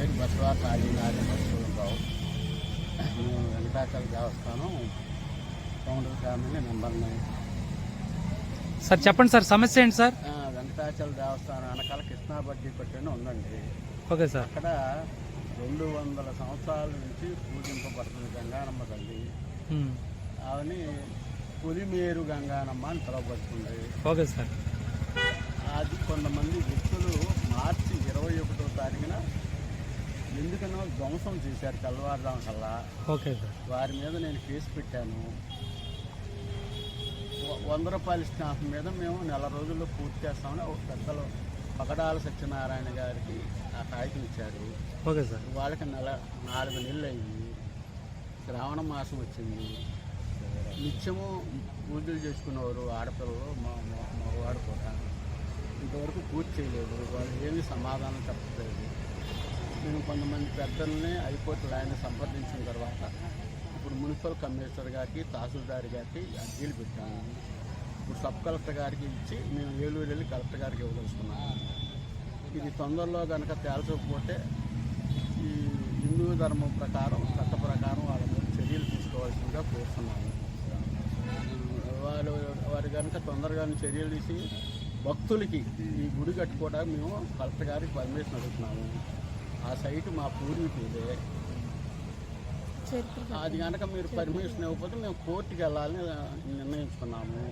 పేరు బసవా కాళీనాథ బసవరావు మేము వెంకటాచల దేవస్థానం founder family number nine sir చెప్పండి సార్ సమస్య ఏంటి సార్? వెంకటాచల దేవస్థానం వెనకాల కృష్ణా బడ్డీ కొట్టని ఉందండి. Okay sir. అక్కడ రెండు వందల సంవత్సరాల నుంచి పూజింపబడుతుంది గంగానమ్మ తల్లి. ఆమెని పులిమేరు గంగానమ్మ అని పిలువబడుతుంది. Okay sir. అది కొంతమంది వ్యక్తులు ఎందుకనో ధ్వంసం చేశారు తెల్లవారుదాం కల్లా. Okay sir. వారి మీద నేను కేసు పెట్టాను. వంద రూపాయల స్టాంప్ మీద మేము నెల రోజుల్లో పూర్తి చేస్తామని ఒక పెద్దలు పగడాల సత్యనారాయణ గారికి ఆ కాగితం ఇచ్చారు. Okay sir. వాళ్ళకి నెల నాలుగు నెలలు అయింది. శ్రావణ మాసం వచ్చింది. నిత్యము పూజలు చేసుకునేవారు ఆడపిల్లలు మా మా మగవాడు కూడా. ఇంతవరకు పూర్తి చేయలేదు. వాళ్ళు ఏమీ సమాధానం చెప్పలేదు. కొంతమంది పెద్దల్ని హైకోర్టు ఆయన సంప్రదించిన తర్వాత ఇప్పుడు మున్సిపల్ కమిషనర్ గారికి తహసీల్దార్ గారికి అర్జీలు పెట్టాము ఇప్పుడు సబ్ కలెక్టర్ గారికి ఇచ్చి మేము ఏలూరు వెళ్ళి కలెక్టర్ గారికి ఇవ్వదలుచుకున్నాము ఇది తొందరలో కనుక తేల్చకపోతే ఈ హిందూ ధర్మం ప్రకారం చట్ట ప్రకారం వాళ్ళ మీద చర్యలు తీసుకోవాల్సిందిగా కోరుతున్నాము వాళ్ళు వారు కనుక తొందరగా చర్యలు తీసి భక్తులకి ఈ గుడి కట్టుకోవడానికి మేము కలెక్టర్ గారికి పర్మిషన్ అడుగుతున్నాము. ఆ సైటు మా పూర్వీకులదే. అది కనుక మీరు పర్మిషన్ ఇవ్వకపోతే మేము కోర్టుకి వెళ్ళాలని నిర్ణయించుకున్నాము.